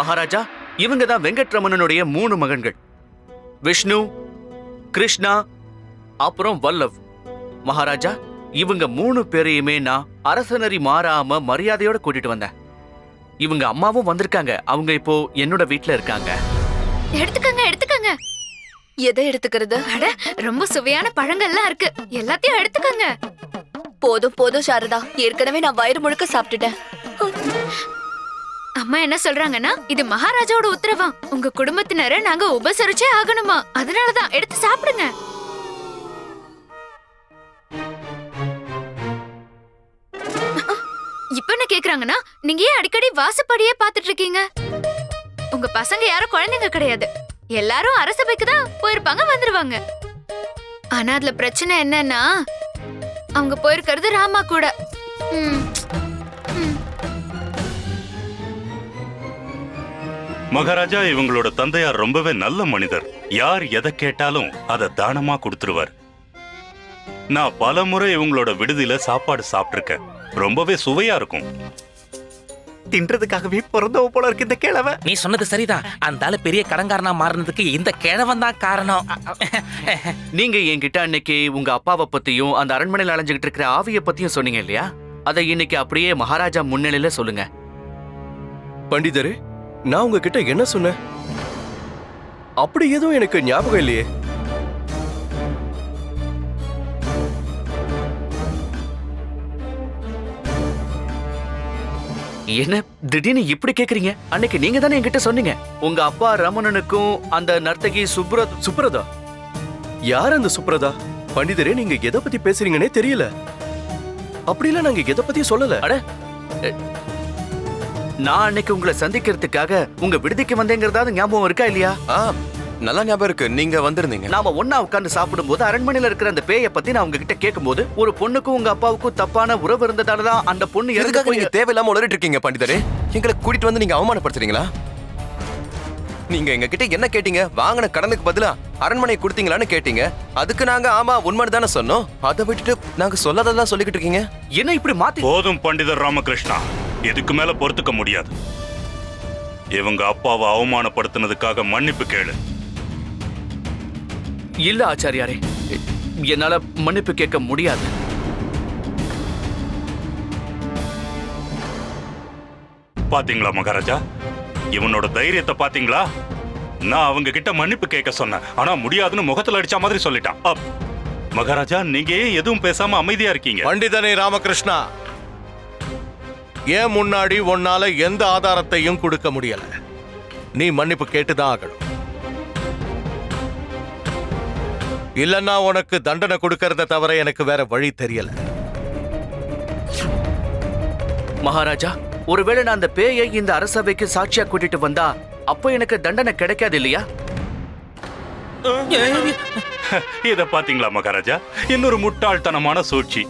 மகாராஜா இவங்க தான் வெங்கட்ரமணனுடைய மூணு மகன்கள். விஷ்ணு கிருஷ்ணா அப்புறம் வல்லவ். மகாராஜா இவங்க மூணு பேரையுமே நான் அரசனரி மாறாம மரியாதையோட கூட்டிட்டு வந்தேன். இவங்க அம்மாவும் வந்திருக்காங்க. அவங்க இப்போ என்னோட வீட்ல இருக்காங்க. எடுத்துக்கங்க எடுத்துக்கங்க. எதை எடுத்துக்கிறது? அட ரொம்ப சுவையான பழங்கள்லாம் இருக்கு. எல்லாத்தையும் எடுத்துக்கங்க. போதும் போதும் சாரதா. ஏற்கனவே நான் வயிறு முழுக்க சாப்பிட்டுட்டேன். அம்மா என்ன சொல்றாங்கன்னா இது மகாராஜாவோட உத்தரவா? உங்க குடும்பத்தினரை நாங்க உபசரிச்சே ஆகணுமா? அதனாலதான் எடுத்து சாப்பிடுங்க. இப்ப என்ன கேக்குறாங்கன்னா நீங்க ஏன் அடிக்கடி வாசப்படியே பாத்துட்டு இருக்கீங்க உங்க பசங்க யாரும் குழந்தைங்க கிடையாது. எல்லாரும் அரசபைக்கு தான் போயிருப்பாங்க வந்துருவாங்க. ஆனா அதுல பிரச்சனை என்னன்னா அவங்க போயிருக்கிறது ராமா கூட. ம். மகாராஜா இவங்களோட தந்தையார் ரொம்பவே நல்ல மனிதர். யார் எதை கேட்டாலும் அதை தானமா கொடுத்துருவார். நான் பல முறை இவங்களோட விடுதியில சாப்பாடு சாப்பிட்டிருக்கேன். ரொம்பவே சுவையா இருக்கும். தின்றதுக்காகவே பிறந்தவ போல இருக்கு இந்த கிழவ. நீ சொன்னது சரிதான் அந்த ஆளு பெரிய கடன்காரனா மாறினதுக்கு இந்த கிழவன் தான் காரணம். நீங்க என்கிட்ட அன்னைக்கு உங்க அப்பாவை பத்தியும் அந்த அரண்மனையில் அலைஞ்சுகிட்டு இருக்கிற ஆவிய பத்தியும் சொன்னீங்க இல்லையா? அதை இன்னைக்கு அப்படியே மகாராஜா முன்னிலையில சொல்லுங்க. பண்டிதரே நான் உங்ககிட்ட என்ன சொன்னேன்? அப்படி எதுவும் எனக்கு ஞாபகம் இல்லையே. என்ன திடீர்னு இப்படி கேக்குறீங்க? அன்னைக்கு நீங்க தானே என்கிட்ட சொன்னீங்க. உங்க அப்பா ரமணனுக்கும் அந்த நர்த்தகி சுப்ரத் சுப்ரதா? யார் அந்த சுப்ரதா? பண்டிதரே நீங்க எதை பத்தி பேசுறீங்கன்னே தெரியல. அப்படிலாம் நாங்க எதை பத்தியும் சொல்லல. அட நான் அன்னைக்கு உங்களை சந்திக்கிறதுக்காக உங்க விடுதிக்கு வந்தேங்கிறதாவது ஞாபகம் இருக்கா இல்லையா? ஆ நல்லா ஞாபகம் இருக்கு. நீங்க வந்திருந்தீங்க. நாம ஒண்ணா உட்கார்ந்து சாப்பிடும்போது அரண்மனையில இருக்கிற அந்த பேயை பத்தி நான் உங்ககிட்ட கேட்கும்போது ஒரு பொண்ணுக்கும் உங்க அப்பாவுக்கும் தப்பான உறவு இருந்ததால தான் அந்த பொண்ணு எதுக்காக போய் நீங்க தேவையில்லாம உளறிட்டு இருக்கீங்க பண்டிதரே. எங்களை கூட்டிட்டு வந்து நீங்க அவமானப்படுத்துறீங்களா? நீங்க எங்க கிட்ட என்ன கேட்டீங்க? வாங்கின கடனுக்கு பதிலா அரண்மனை கொடுத்தீங்களான்னு கேட்டீங்க. அதுக்கு நாங்க ஆமா உண்மைன்னு தானே சொன்னோம். அதை விட்டுட்டு நாங்க சொல்லாததெல்லாம் சொல்லிக்கிட்டு இருக்கீங்க? என்ன இப்படி மாத்தி போதும் பண்டிதர் ராமகிருஷ்ணா. இதுக்கு மேல பொறுத்துக்க முடியாது. இவங்க அப்பாவை அவமானப்படுத்தினதுக்காக மன்னிப்பு கேளு. இல்ல ஆச்சாரியாரே. என்னால மன்னிப்பு கேட்க முடியாது. பாத்தீங்களா மகாராஜா? இவனோட தைரியத்தை பாத்தீங்களா? நான் அவங்க கிட்ட மன்னிப்பு கேட்க சொன்னேன். ஆனா முடியாதுன்னு முகத்துல அடிச்ச மாதிரி சொல்லிட்டான். மகாராஜா நீங்க எதுவும் பேசாம அமைதியா இருக்கீங்க? பண்டிதனே ராமகிருஷ்ணா. ஏன் முன்னாடி உன்னால எந்த ஆதாரத்தையும் கொடுக்க முடியல? நீ மன்னிப்பு கேட்டுதான் ஆகணும். இல்லன்னா உனக்கு தண்டனை கொடுக்கறத தவிர எனக்கு வேற வழி தெரியல. மகாராஜா ஒருவேளை நான் அந்த பேயை இந்த அரசவைக்கு சாட்சியா கூட்டிட்டு வந்தா அப்ப எனக்கு தண்டனை கிடைக்காது இல்லையா? இத பாத்தீங்களா மகாராஜா? இன்னொரு முட்டாள்தனமான சூழ்ச்சி.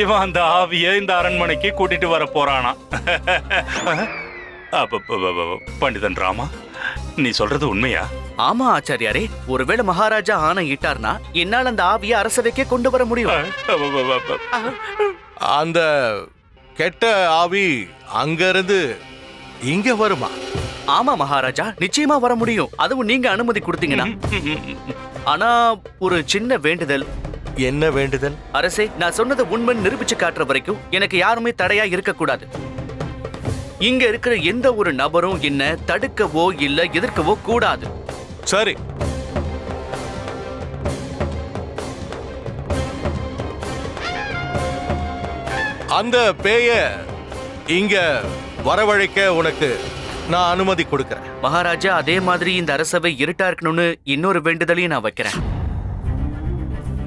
இவன் அந்த ஆவிய இந்த அரண்மனைக்கு கூட்டிட்டு வர போறானா. பண்டிதன் ராமா நீ சொல்றது உண்மையா? ஆமா ஆச்சாரியாரே ஒருவேளை மகாராஜா ஆணை இட்டார்னா என்னால் அந்த ஆவியை அரசவைக்கே கொண்டு வர முடியும். அந்த கெட்ட ஆவி அங்கிருந்து இங்க வருமா? ஆமா மகாராஜா நிச்சயமா வர முடியும். அதுவும் நீங்க அனுமதி கொடுத்தீங்கன்னா. ஆனா ஒரு சின்ன வேண்டுதல். என்ன வேண்டுதல்? அரசே நான் சொன்னது உண்மைன்னு நிரூபிச்சு காட்டுற வரைக்கும் எனக்கு யாருமே தடையா இருக்கக்கூடாது. இங்க இருக்கிற எந்த ஒரு நபரும் என்ன தடுக்கவோ இல்ல எதிர்க்கவோ கூடாது. சரி. அந்த பேய இங்க வரவழைக்க உனக்கு நான் அனுமதி கொடுக்கறேன். மகாராஜா அதே மாதிரி இந்த அரசவை இருட்டா இருக்கணும்னு இன்னொரு வேண்டுதலையும் நான் வைக்கிறேன்.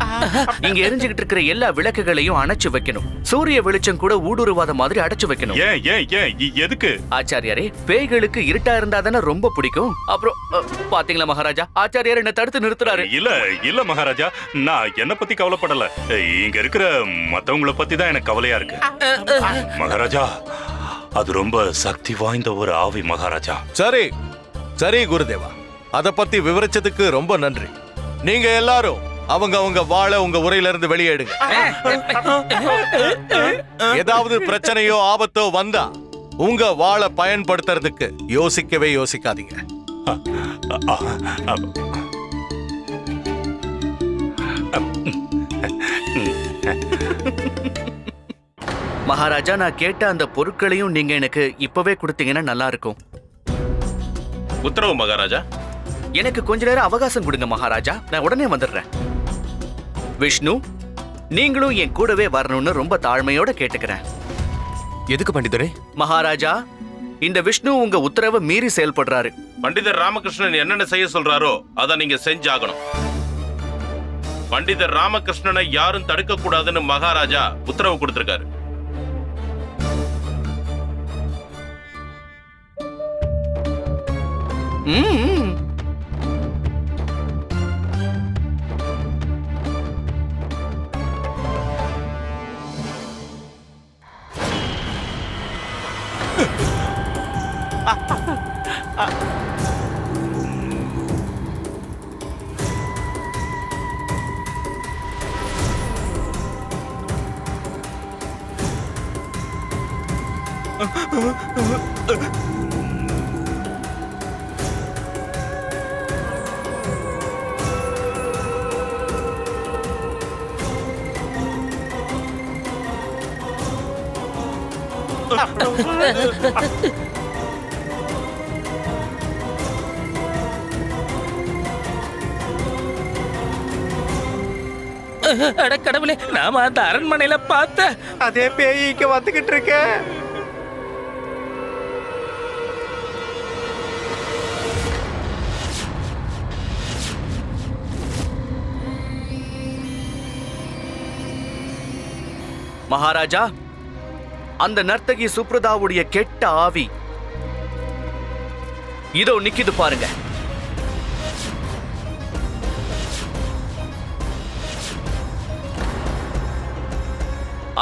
இங்க எரிஞ்சுகிட்டு இருக்கிற எல்லா விளக்குகளையும் அணைச்சு வைக்கணும். சூரிய வெளிச்சம் கூட ஊடுருவாத மாதிரி அடைச்சு வைக்கணும். ஏன் ஏன் ஏன் எதுக்கு? ஆச்சாரியாரே பேய்களுக்கு இருட்டா இருந்தா தானே ரொம்ப பிடிக்கும். அப்புறம் பாத்தீங்களா மகாராஜா? ஆச்சாரியார் என்ன தடுத்து நிறுத்துறாரு. இல்ல இல்ல மகாராஜா நான் என்ன பத்தி கவலைப்படல. இங்க இருக்கிற மத்தவங்கள பத்தி தான் எனக்கு கவலையா இருக்கு. மகாராஜா அது ரொம்ப சக்தி வாய்ந்த ஒரு ஆவி மகாராஜா. சரி சரி குருதேவா. அத பத்தி விவரிச்சதுக்கு ரொம்ப நன்றி. நீங்க எல்லாரும் அவங்க அவங்க வாழ உங்க உரையில இருந்து வெளியேடுங்க ஏதாவது பிரச்சனையோ ஆபத்தோ வந்தா உங்க வாளை பயன்படுத்துறதுக்கு யோசிக்கவே யோசிக்காதீங்க. மகாராஜா நான் கேட்ட அந்த பொருட்களையும் நீங்க எனக்கு இப்பவே கொடுத்தீங்கன்னா நல்லா இருக்கும் உத்தரவு மகாராஜா. எனக்கு கொஞ்ச நேரம் அவகாசம் கொடுங்க மகாராஜா. நான் உடனே வந்துடுறேன். விஷ்ணு நீங்களும் என் கூடவே வரணும்னு ரொம்ப தாழ்மையோட கேட்டுக்கிறேன். எதுக்கு பண்டிதரே? மகாராஜா இந்த விஷ்ணு உங்க உத்தரவை மீறி செயல்படுறாரு. பண்டிதர் ராமகிருஷ்ணன் என்னென்ன செய்ய சொல்றாரோ அதை நீங்க செஞ்சாகணும். பண்டிதர் ராமகிருஷ்ணனை யாரும் தடுக்க கூடாதுன்னு மகாராஜா உத்தரவு கொடுத்திருக்காரு. ம், அட கடவுளே நாம அந்த அரண்மனையில பார்த்த அதே பேய் இங்க வந்துகிட்டு இருக்க. மகாராஜா அந்த நர்த்தகி சுப்ரதாவுடைய கெட்ட ஆவி. இதோ நிக்குது பாருங்க.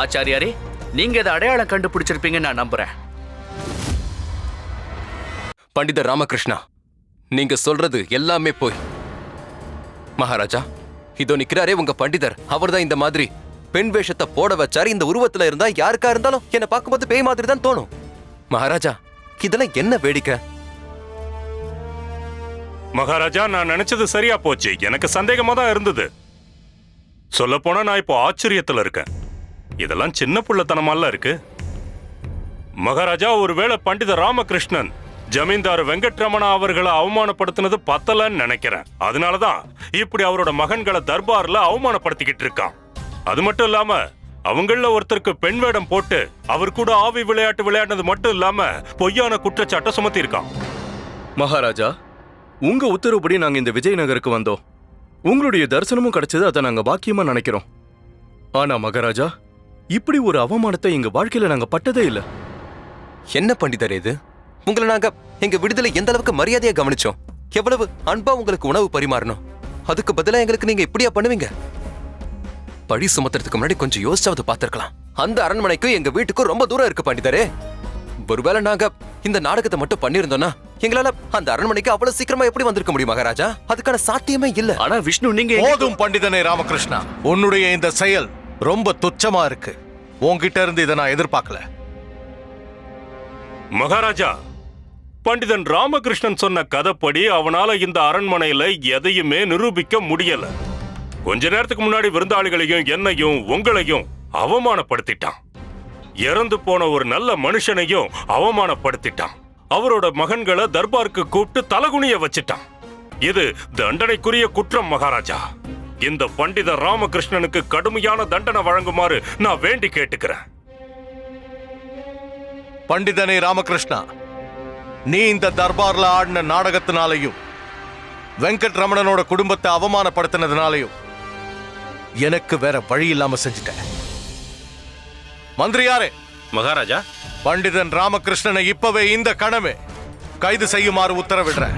ஆச்சாரியாரே நீங்க இதை அடையாளம் கண்டுபிடிச்சிருப்பீங்கன்னு நான் நம்புறேன். பண்டிதர் ராமகிருஷ்ணா நீங்க சொல்றது எல்லாமே போய். மகாராஜா இதோ நிக்கிறாரே உங்க பண்டிதர். அவர்தான் இந்த மாதிரி. பெண் வேஷத்தை போட வச்சாரு. இந்த உருவத்துல இருந்தா யாருக்கா இருந்தாலும் என்ன பார்க்கும்போது பேய் மாதிரி தான் தோணும். மகாராஜா இதெல்லாம் என்ன வேடிக்கை? மகாராஜா நான் நினைச்சது சரியா போச்சு. எனக்கு சந்தேகமா தான் இருந்தது. சொல்ல போனா நான் இப்போ ஆச்சரியத்துல இருக்கேன். இதெல்லாம் சின்ன புள்ளத்தனமால இருக்கு. மகாராஜா ஒருவேளை பண்டித ராமகிருஷ்ணன் ஜமீன்தார் வெங்கட்ரமணா அவர்களை அவமானப்படுத்தினது பத்தலன்னு நினைக்கிறேன். அதனாலதான் இப்படி அவரோட மகன்களை தர்பார்ல அவமானப்படுத்திக்கிட்டு இருக்கான். அது மட்டும் இல்லாம அவங்கள ஒருத்தருக்கு பெண் வேடம் போட்டு அவர் கூட ஆவி விளையாட்டு விளையாடினது மட்டும் இல்லாம பொய்யான குற்றச்சாட்டை சுமத்தி இருக்கான் மகாராஜா உங்க உத்தரவுப்படி நாங்க இந்த விஜயநகருக்கு வந்தோம். உங்களுடைய தரிசனமும் கிடைச்சது அதை நாங்க பாக்கியமா நினைக்கிறோம். ஆனா மகாராஜா இப்படி ஒரு அவமானத்தை எங்க வாழ்க்கையில நாங்க பட்டதே இல்ல. என்ன பண்டிதர் இது? உங்களை நாங்க எங்க விடுதலை எந்த அளவுக்கு மரியாதையா கவனிச்சோம்? எவ்வளவு அன்பா உங்களுக்கு உணவு பரிமாறணும்? அதுக்கு பதிலா எங்களுக்கு நீங்க இப்படியா பண்ணுவீங்க? பழி சுமத்துறதுக்கு முன்னாடி கொஞ்சம் யோசிச்சாவது பார்த்திருக்கலாம். அந்த அரண்மனைக்கும் எங்க வீட்டுக்கும் ரொம்ப தூரம் இருக்கு பண்டிதரே. ஒருவேளை நாங்க இந்த நாடகத்தை மட்டும் பண்ணியிருந்தோம்னா எங்களால அந்த அரண்மனைக்கு அவ்வளவு சீக்கிரமா எப்படி வந்திருக்க முடியும் மகாராஜா? அதுக்கான சாத்தியமே இல்ல. ஆனா விஷ்ணு நீங்க போதும் பண்டிதனே ராமகிருஷ்ணா. உன்னுடைய இந்த செயல் ரொம்ப துச்சமா இருக்கு. உன்கிட்ட இருந்து இதை நான் எதிர்பார்க்கல. மகாராஜா பண்டிதன் ராமகிருஷ்ணன் சொன்ன கதைப்படி அவனால இந்த அரண்மனையில எதையுமே நிரூபிக்க முடியல. கொஞ்ச நேரத்துக்கு முன்னாடி விருந்தாளிகளையும் என்னையும் உங்களையும் அவமானப்படுத்திட்டான். இறந்து போன ஒரு நல்ல மனுஷனையும் அவமானப்படுத்திட்டான். அவரோட மகன்களை தர்பாருக்கு கூப்பிட்டு தலகுனிய வச்சிட்டான். இது தண்டனைக்குரிய குற்றம் மகாராஜா. இந்த பண்டித ராமகிருஷ்ணனுக்கு கடுமையான தண்டனை வழங்குமாறு நான் வேண்டி கேட்டுக்கிறேன். பண்டிதனை ராமகிருஷ்ணா நீ இந்த தர்பார்ல ஆடின நாடகத்தினாலையும் வெங்கட் ரமணனோட குடும்பத்தை அவமானப்படுத்தினதுனாலையும் எனக்கு வேற வழி இல்லாம செஞ்சுட்ட. மந்திரியாரே மகாராஜா? பண்டிதன் ராமகிருஷ்ணனை இப்பவே இந்த கணமே. கைது செய்யுமாறு உத்தரவிடுறேன்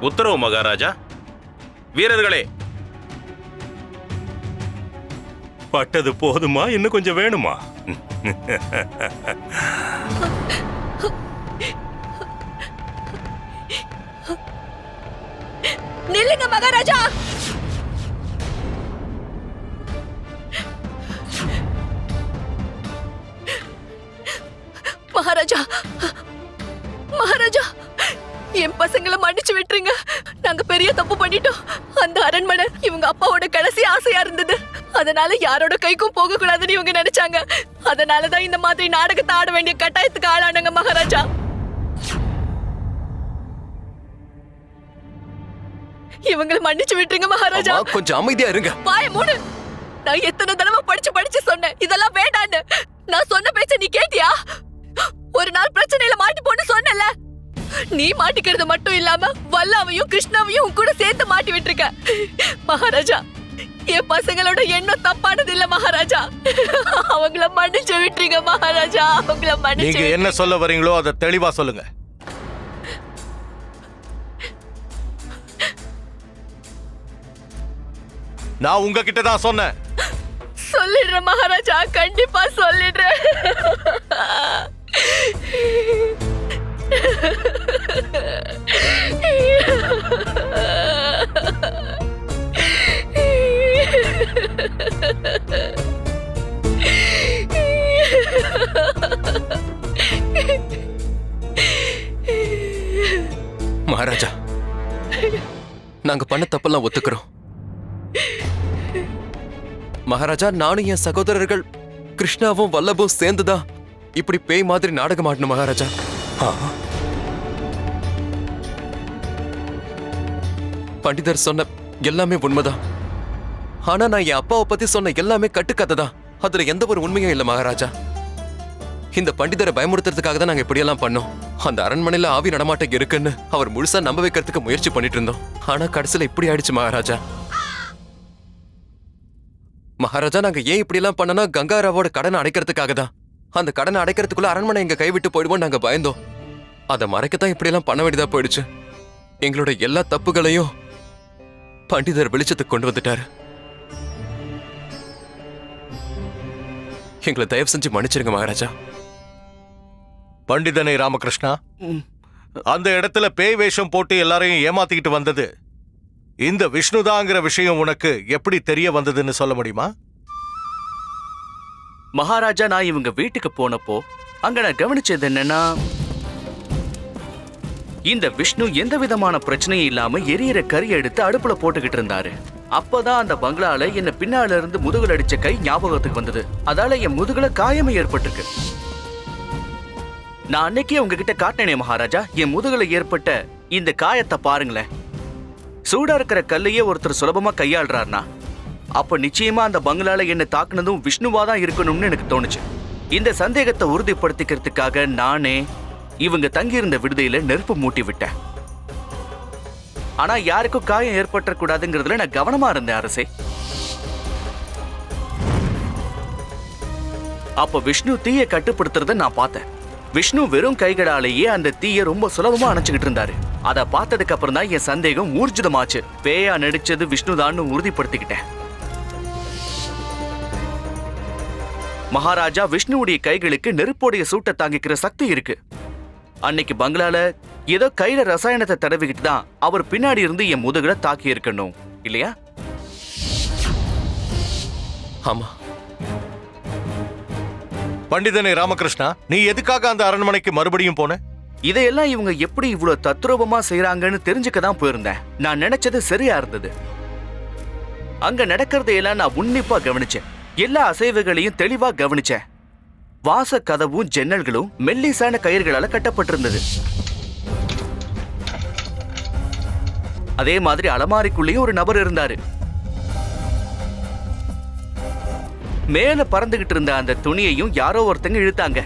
உத்தரவு மகாராஜா. வீரர்களே. பட்டது போதுமா? இன்னும் கொஞ்சம் வேணுமா? நில்லுங்க மகாராஜா! மகாராஜா! மகாராஜா! என் பசங்களை மன்னிச்சு விட்டுருங்க. நாங்க பெரிய தப்பு பண்ணிட்டோம். அந்த அரண்மனை இவங்க அப்பாவோட கடைசி ஆசையா இருந்தது. அதனால யாரோட கைக்கும் போக கூடாதுன்னு இவங்க நினைச்சாங்க. அதனாலதான் இந்த மாதிரி நாடகத்தை ஆட வேண்டிய கட்டாயத்துக்கு ஆளானாங்க மகாராஜா. இவங்களை மன்னிச்சு விட்டுருங்க மகாராஜா. அம்மா, கொஞ்சம் அமைதியா இருங்க. வாய மூடு. நான் எத்தனை தடவை படிச்சு படிச்சு சொன்னேன். இதெல்லாம் வேண்டான்னு. நான் சொன்ன பேச்ச நீ கேட்டியா? ஒரு நாள் பிரச்சனையில மாட்டி போன்னு சொன்னல நீ மாட்டிக்கிறது மட்டும் இல்லாம வல்லாவையும் கிருஷ்ணாவையும் உன் கூட சேர்த்து மாட்டி விட்டுருக்க. மகாராஜா என் பசங்களோட எண்ணம் தப்பானது இல்ல மகாராஜா. அவங்கள மன்னிச்சு விட்டுருங்க மகாராஜா. அவங்கள நீங்க மன்னிச்சு என்ன சொல்ல வரீங்களோ அதை தெளிவா சொல்லுங்க. நான் உங்ககிட்ட தான் சொன்னேன். சொல்லிடுறேன் மகாராஜா கண்டிப்பா சொல்லிடுறேன். மகாராஜா நாங்க பண்ண தப்பெல்லாம் ஒத்துக்கிறோம். மகாராஜா நானும் என் சகோதரர்கள் கிருஷ்ணாவும் வல்லபும் சேர்ந்துதான் இப்படி பேய் மாதிரி நாடகம் ஆடணும் மகாராஜா. பண்டிதர் சொன்ன எல்லாமே உண்மைதான். ஆனா நான் என் அப்பாவை பத்தி சொன்ன எல்லாமே கட்டுக்கதை தான் அதுல எந்த ஒரு உண்மையும் இல்ல மகாராஜா. இந்த பண்டிதரை பயமுறுத்துறதுக்காக தான் நாங்க இப்படியெல்லாம் பண்ணோம். அந்த அரண்மனையில ஆவி நடமாட்டம் இருக்குன்னு அவர் முழுசா நம்ப வைக்கிறதுக்கு முயற்சி பண்ணிட்டு இருந்தோம். ஆனா கடைசியில இப்படி ஆயிடுச்சு மகாராஜா. மகாராஜா நாங்க ஏன் இப்படி எல்லாம் பண்ணனா கங்காராவோட கடனை அடைக்கிறதுக்காக தான் அந்த கடனை அடைக்கிறதுக்குள்ள அரண்மனை எங்க கைவிட்டு போயிடுவோம் நாங்க பயந்தோம். அதை மறைக்கத்தான் இப்படி எல்லாம் பண்ண வேண்டியதா போயிடுச்சு. எங்களோட எல்லா தப்புகளையும் பண்டிதர் வெளிச்சத்துக்கு கொண்டு வந்துட்டாரு. எங்களை தயவு செஞ்சு மன்னிச்சிருங்க மகாராஜா. பண்டிதனை ராமகிருஷ்ணா அந்த இடத்துல பேய் வேஷம் போட்டு எல்லாரையும் ஏமாத்திக்கிட்டு வந்தது இந்த விஷ்ணுதாங்கிற விஷயம் உனக்கு எப்படி தெரிய வந்ததுன்னு சொல்ல முடியுமா? மகாராஜா நான் இவங்க வீட்டுக்கு போனப்போ அங்க நான் கவனிச்சது என்னன்னா இந்த விஷ்ணு எந்த விதமான பிரச்சனையும் இல்லாம எரியற கறி எடுத்து அடுப்புல போட்டுக்கிட்டு இருந்தாரு. அப்பதான் அந்த பங்களால என்ன பின்னால இருந்து முதுகுல அடிச்ச கை ஞாபகத்துக்கு வந்தது. அதால என் முதுகுல காயமே ஏற்பட்டிருக்கு. நான் அன்னைக்கே உங்ககிட்ட காட்டினேன் மகாராஜா என் முதுகுல ஏற்பட்ட இந்த காயத்தை பாருங்களேன். சூடா இருக்கிற கல்லையே ஒருத்தர் சுலபமா கையாளுறாருனா அப்ப நிச்சயமா அந்த பங்களால என்னை தாக்குனதும் விஷ்ணுவா தான் இருக்கணும்னு எனக்கு தோணுச்சு. இந்த சந்தேகத்தை உறுதிப்படுத்திக்கிறதுக்காக நானே இவங்க தங்கியிருந்த விடுதியில நெருப்பு மூட்டி விட்டேன். ஆனா யாருக்கும் காயம் ஏற்பட்டக்கூடாதுங்கிறதுல நான் கவனமா இருந்தேன் அரசே. அப்ப விஷ்ணு தீயை கட்டுப்படுத்துறத நான் பார்த்தேன். விஷ்ணு வெறும் கைகளாலேயே அந்த தீயை ரொம்ப சுலபமா அணைச்சுக்கிட்டு இருந்தாரு. அதை பார்த்ததுக்கு அப்புறம் தான் என் சந்தேகம் ஊர்ஜிதமாச்சு. பேயா நடிச்சது விஷ்ணுதான்னு உறுதிப்படுத்திக்கிட்டேன். மகாராஜா விஷ்ணுவுடைய கைகளுக்கு நெருப்போடைய சூட்டை தாங்கிக்கிற சக்தி இருக்கு. அன்னைக்கு பங்களால ஏதோ கையில ரசாயனத்தை தடவிக்கிட்டு தான் அவர் பின்னாடி இருந்து என் முதுகுல தாக்கி இருக்கணும் இல்லையா? ஆமா. பண்டிதனை ராமகிருஷ்ணா நீ எதுக்காக அந்த அரண்மனைக்கு மறுபடியும் போன? இதையெல்லாம் இவங்க எப்படி இவ்வளவு தத்ரூபமா செய்யறாங்கன்னு தெரிஞ்சுக்க தான் போயிருந்தேன். நான் நினைச்சது சரியா இருந்தது. அங்க நடக்கிறதையெல்லாம் நான் உன்னிப்பா கவனிச்சேன். எல்லா அசைவுகளையும் தெளிவா கவனிச்சேன். வாச கதவும் ஜன்னல்களும் மெல்லிசான கயிறுகளால கட்டப்பட்டிருந்தது. அதே மாதிரி அலமாரிக்குள்ளேயும் ஒரு நபர் இருந்தாரு. மேல பறந்துகிட்டு இருந்த அந்த துணியையும் யாரோ ஒருத்தங்க இழுத்தாங்க.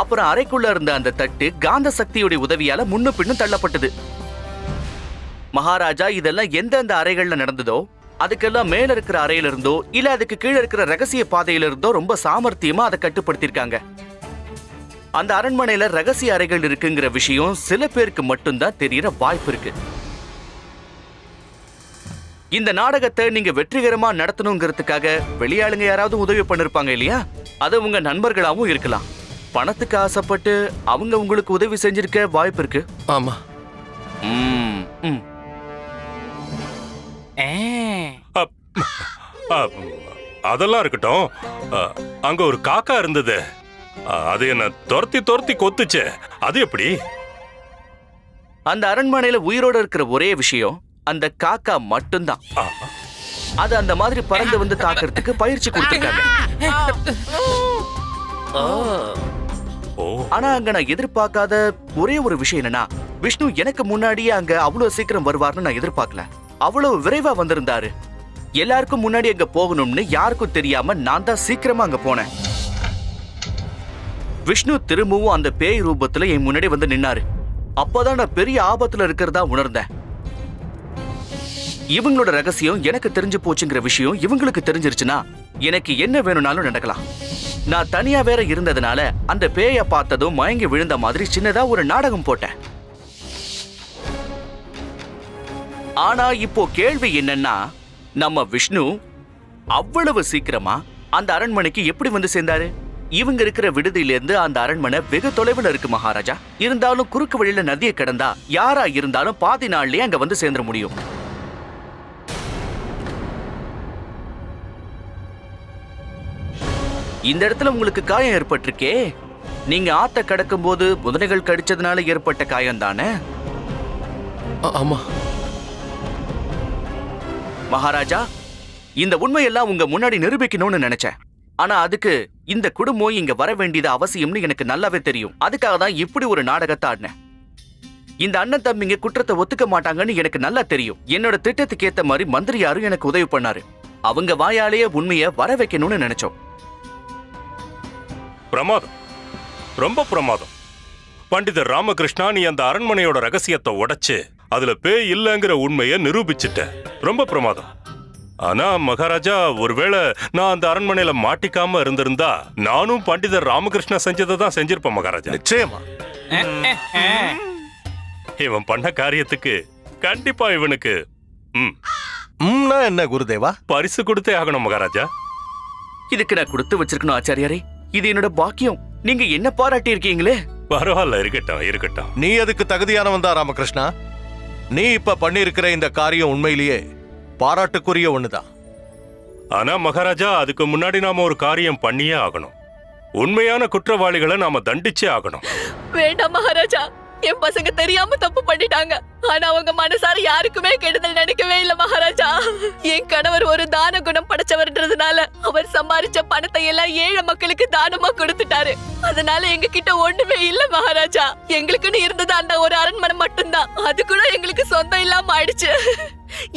அப்புறம் அறைக்குள்ள இருந்த அந்த தட்டு காந்த சக்தியுடைய உதவியால முன்னு பின்னும் தள்ளப்பட்டது. மகாராஜா இதெல்லாம் எந்தெந்த அறைகள்ல நடந்ததோ அதுக்கெல்லாம் மேல இருக்கிற அறையில இருந்தோ இல்ல அதுக்கு கீழே இருக்கிற ரகசிய பாதையில இருந்தோ ரொம்ப சாமர்த்தியமா அதை கட்டுப்படுத்திருக்காங்க அந்த அரண்மனையில ரகசிய அறைகள் இருக்குங்கிற விஷயம் சில பேருக்கு மட்டும்தான் தெரியற வாய்ப்பு இருக்கு. இந்த நாடகத்தை நீங்க வெற்றிகரமா நடத்தணுங்கிறதுக்காக வெளியாளுங்க யாராவது உதவி பண்ணிருப்பாங்க இல்லையா? அது உங்க நண்பர்களாவும் இருக்கலாம். பணத்துக்கு ஆசைப்பட்டு அவங்க உங்களுக்கு உதவி செஞ்சிருக்க வாய்ப்பு இருக்கு. ஆமா. ம், ம். ஏ, அப், அப், அதெல்லாம் இருக்கட்டும். அங்க ஒரு காக்கா இருந்தது. அது என்ன துரத்தி துரத்தி கொத்துச்சே. அது எப்படி? அந்த அரண்மனையில உயிரோட இருக்கிற ஒரே விஷயம் அந்த காக்கா மட்டும்தான். அது அந்த மாதிரி பறந்து வந்து தாக்குறதுக்கு பயிற்சி கொடுத்துருக்காங்க. ஓ. ஆனா அங்க நான் எதிர்பார்க்காத ஒரே ஒரு விஷயம் என்னன்னா விஷ்ணு எனக்கு முன்னாடியே அங்க அவ்வளவு சீக்கிரம் வருவார்னு நான் எதிர்பார்க்கல. அவ்வளவு விரைவா வந்திருந்தாரு. எல்லாருக்கும் முன்னாடி அங்க போகணும்னு யாருக்கும் தெரியாம நான் தான் சீக்கிரமா அங்க போனேன். விஷ்ணு திரும்பவும் அந்த பேய் ரூபத்துல என் முன்னாடி வந்து நின்னாரு. அப்பதான் நான் பெரிய ஆபத்துல இருக்கிறதா உணர்ந்தேன். இவங்களோட ரகசியம் எனக்கு தெரிஞ்சு போச்சுங்கிற விஷயம் இவங்களுக்கு தெரிஞ்சிருச்சுன்னா எனக்கு என்ன வேணும்னாலும் நடக்கலாம். நான் தனியா வேற இருந்ததுனால அந்த பேய பார்த்ததும் மயங்கி விழுந்த மாதிரி சின்னதா ஒரு நாடகம் போட்டேன். ஆனா இப்போ கேள்வி என்னன்னா நம்ம விஷ்ணு அவ்வளவு சீக்கிரமா அந்த அரண்மனைக்கு எப்படி வந்து சேர்ந்தாரு? இவங்க இருக்கிற விடுதியிலிருந்து அந்த அரண்மனை வெகு தொலைவில் இருக்கு மகாராஜா. இருந்தாலும் குறுக்கு வழியில நதியை கிடந்தா யாரா இருந்தாலும் பாதி நாள்லயே அங்க வந்து சேர்ந்துட முடியும். இந்த இடத்துல உங்களுக்கு காயம் ஏற்பட்டிருக்கே. நீங்க ஆத்த கடக்கும் போது முதலைகள் கடிச்சதுனால ஏற்பட்ட காயம் தானே? ஆமா. மகாராஜா இந்த உண்மையெல்லாம் உங்க முன்னாடி நிரூபிக்கணும்னு நினைச்சேன். ஆனா அதுக்கு இந்த குடும்பம் இங்க வர வேண்டியது அவசியம்னு எனக்கு நல்லாவே தெரியும். அதுக்காக தான் இப்படி ஒரு நாடகத்தை ஆடினேன். இந்த அண்ணன் தம்பிங்க குற்றத்தை ஒத்துக்க மாட்டாங்கன்னு எனக்கு நல்லா தெரியும். என்னோட திட்டத்துக்கு ஏத்த மாதிரி மந்திரியாரும் எனக்கு உதவி பண்ணாரு. அவங்க வாயாலேயே உண்மையை வர வைக்கணும்னு நினைச்சோம். பிரமாதம். ரொம்ப பிரமாதம். பண்டிதர் ராமகிருஷ்ணா நீ அந்த அரண்மனையோட ரகசியத்தை உடைச்சு அதுல பேய் இல்லைங்கிற உண்மையை நிரூபிச்சிட்ட. ரொம்ப பிரமாதம். ஆனா மகாராஜா ஒருவேளை நான் அந்த அரண்மனையில மாட்டிக்காம இருந்திருந்தா நானும் பண்டிதர் ராமகிருஷ்ணா செஞ்சதை தான் செஞ்சிருப்பேன் மகாராஜா. நிச்சயமா. இவன் பண்ண காரியத்துக்கு கண்டிப்பா இவனுக்கு ம். என்ன குருதேவா? பரிசு கொடுத்தே ஆகணும் மகாராஜா. இதுக்கு நான் கொடுத்து வச்சிருக்கணும் ஆச்சாரியாரே. இது என்னோட பாக்கியம். நீங்க என்ன பாராட்டி இருக்கீங்களே பரவாயில்ல இருக்கட்டும் இருக்கட்டும். நீ அதுக்கு தகுதியானவன் தான் ராமகிருஷ்ணா? நீ இப்ப பண்ணியிருக்கிற இந்த காரியம் உண்மையிலேயே பாராட்டுக்குரிய ஒண்ணுதான். ஆனா மகாராஜா அதுக்கு முன்னாடி நாம ஒரு காரியம் பண்ணியே ஆகணும். உண்மையான குற்றவாளிகளை நாம தண்டிச்சே ஆகணும். வேண்டாம் மகாராஜா. என் பசங்க தெரியாம தப்பு பண்ணிட்டாங்க. ஆனா அவங்க மனசார யாருக்குமே கெடுதல் நினைக்கவே இல்ல மகாராஜா. என் கணவர் ஒரு தான குணம் படைச்சவர்ன்றதுனால அவர் சம்பாரிச்ச பணத்தை எல்லாம் ஏழை மக்களுக்கு தானமா கொடுத்துட்டாரு. அதனால எங்க கிட்ட ஒண்ணுமே இல்ல மகாராஜா. எங்களுக்குன்னு இருந்தது அந்த ஒரு அரண்மனை மட்டும்தான். அது கூட எங்களுக்கு சொந்தம் இல்லாம ஆயிடுச்சு.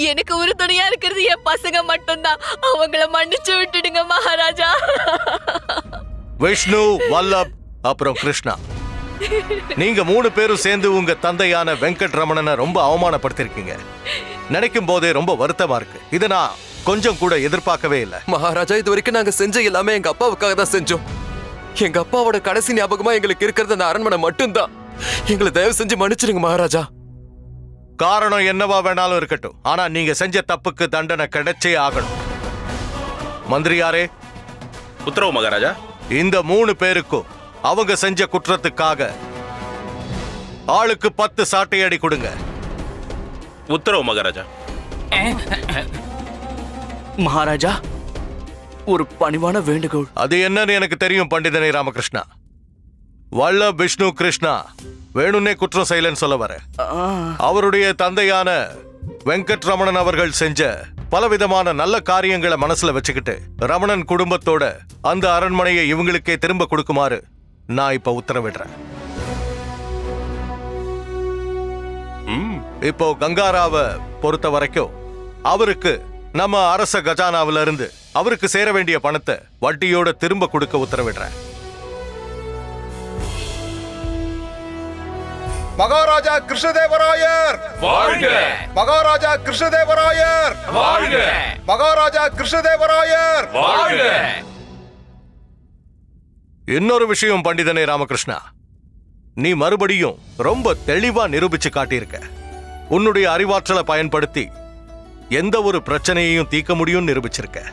எனக்கு உறுதுணையா இருக்கிறது என் பசங்க மட்டும்தான். அவங்கள மன்னிச்சு விட்டுடுங்க மகாராஜா. விஷ்ணு வல்லப் அப்புறம் கிருஷ்ணா. நீங்க மூணு பேரும் சேர்ந்து உங்க தந்தையான வெங்கட் ரமணனை ரொம்ப அவமானப்படுத்திருக்கீங்க. நினைக்கும் போதே ரொம்ப வருத்தமா இருக்கு. இதை நான் கொஞ்சம் கூட எதிர்பார்க்கவே இல்லை. மகாராஜா இது வரைக்கும் நாங்க செஞ்ச எல்லாமே எங்க அப்பாவுக்காக தான் செஞ்சோம். எங்க அப்பாவோட கடைசி ஞாபகமா எங்களுக்கு இருக்கிறது அந்த அரண்மனை மட்டும்தான். எங்களை தயவு செஞ்சு மன்னிச்சிடுங்க மகாராஜா. காரணம் என்னவா வேணாலும் இருக்கட்டும். ஆனா நீங்க செஞ்ச தப்புக்கு தண்டனை கிடைச்சே ஆகணும். மந்திரியாரே. உத்தரவு மகாராஜா. இந்த மூணு பேருக்கும் அவங்க செஞ்ச குற்றத்துக்காக ஆளுக்கு பத்து சாட்டையடி கொடுங்க. உத்தரவு மகாராஜா. மகாராஜா ஒரு பணிவான வேண்டுகோள். அது என்னன்னு எனக்கு தெரியும் பண்டிதனை ராமகிருஷ்ணா. வல்லப் விஷ்ணு கிருஷ்ணா வேணும்னே குற்றம் செய்யலன்னு சொல்ல வரேன் ஆ, அவருடைய தந்தையான வெங்கட் ரமணன் அவர்கள் செஞ்ச பலவிதமான நல்ல காரியங்களை மனசுல வச்சுக்கிட்டு ரமணன் குடும்பத்தோட அந்த அரண்மனையை இவங்களுக்கே திரும்ப கொடுக்குமாறு நான் இப்ப உத்தரவிடுறேன். இப்போ கங்காராவை பொறுத்த வரைக்கும் அவருக்கு நம்ம அரச கஜானாவில இருந்து அவருக்கு சேர வேண்டிய பணத்தை வட்டியோட திரும்ப கொடுக்க உத்தரவிடுறேன். மகாராஜா கிருஷ்ணதேவராயர்! வாழ்க! மகாராஜா கிருஷ்ணதேவராயர்! வாழ்க! மகாராஜா கிருஷ்ணதேவராயர்! வாழ்க! இன்னொரு விஷயம் பண்டிதனே ராமகிருஷ்ணா. நீ மறுபடியும் ரொம்ப தெளிவா நிரூபிச்சு காட்டியிருக்க. உன்னுடைய அறிவாற்றலை பயன்படுத்தி எந்த ஒரு பிரச்சனையையும் தீர்க்க முடியும்னு நிரூபிச்சிருக்க.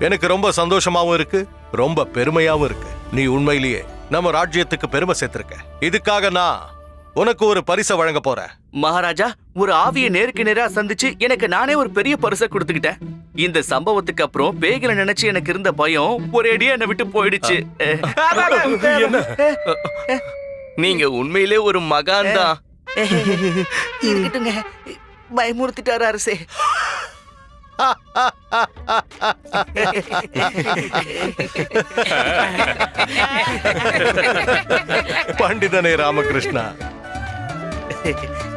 எனக்கு ரொம்ப சந்தோஷமாவும் இருக்கு ரொம்ப பெருமையாவும் இருக்கு. நீ உண்மையிலேயே நம்ம ராஜ்யத்துக்கு பெருமை சேர்த்திருக்க. இதுக்காக நான் உனக்கு ஒரு பரிசை வழங்க போறேன். மகாராஜா ஒரு ஆவியை நேருக்கு நேரா சந்திச்சு எனக்கு நானே ஒரு பெரிய பரிசை கொடுத்துக்கிட்டேன். இந்த சம்பவத்துக்கு அப்புறம் பேய்களை நினைச்சு எனக்கு இருந்த பயம் ஒரேடியா என்னை விட்டு போயிடுச்சு. நீங்க உண்மையிலே ஒரு மகான் தான். இருக்கட்டுங்க பயமுறுத்திட்டாரு அரசே. பண்டிதனே ராமகிருஷ்ணா. 嘿嘿